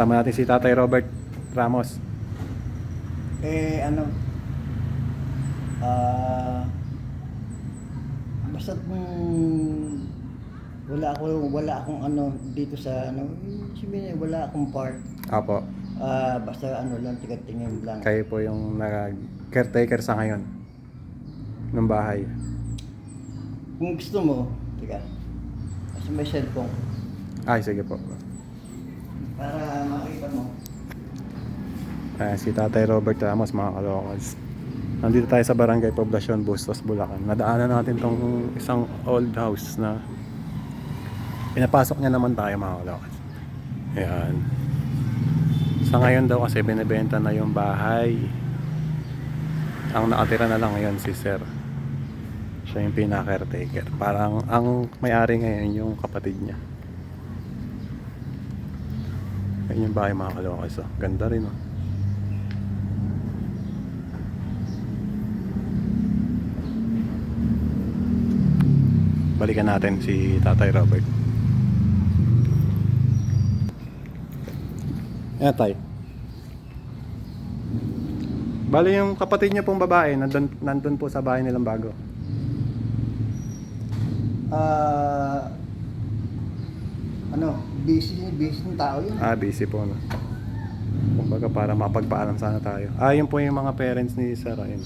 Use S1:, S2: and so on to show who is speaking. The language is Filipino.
S1: Kasama natin si Tatay Robert Ramos.
S2: Eh, ano, ah, basta kung wala ako wala akong ano dito sa ano sabihin niya, wala akong part
S1: Apo,
S2: ah basta ano lang tigatingin lang
S1: kayo po yung nag-caretaker sa ngayon ng bahay.
S2: kung gusto mo tiga kasi may cellphone
S1: Ay, sige po.
S2: para makita mo
S1: Ayan, si Tatay Robert Ramos, mga kalokals. Nandito tayo sa Barangay Poblacion, Bustos, Bulacan. Nadaanan natin tong isang old house na pinapasok niya naman tayo, mga kalokals. Ayan. Sa ngayon daw kasi binibenta na yung bahay. Ang nakatira na lang ngayon si Sir. Siya yung pinaka-caretaker. Parang ang may-ari ngayon yung kapatid niya. Ayun yung bahay mga kalokals. Oh. Ganda rin oh. Balikan natin si Tatay Robert. Ayan tayo. Bali yung kapatid niya pong babae, nandun, nandun po sa bahay nilang bago.
S2: ah ano busy busy ng tao yun
S1: Ah, busy po no. Kumbaga para mapagpaalam sana tayo. Ah, yun po yung mga parents ni Sarah. Yun.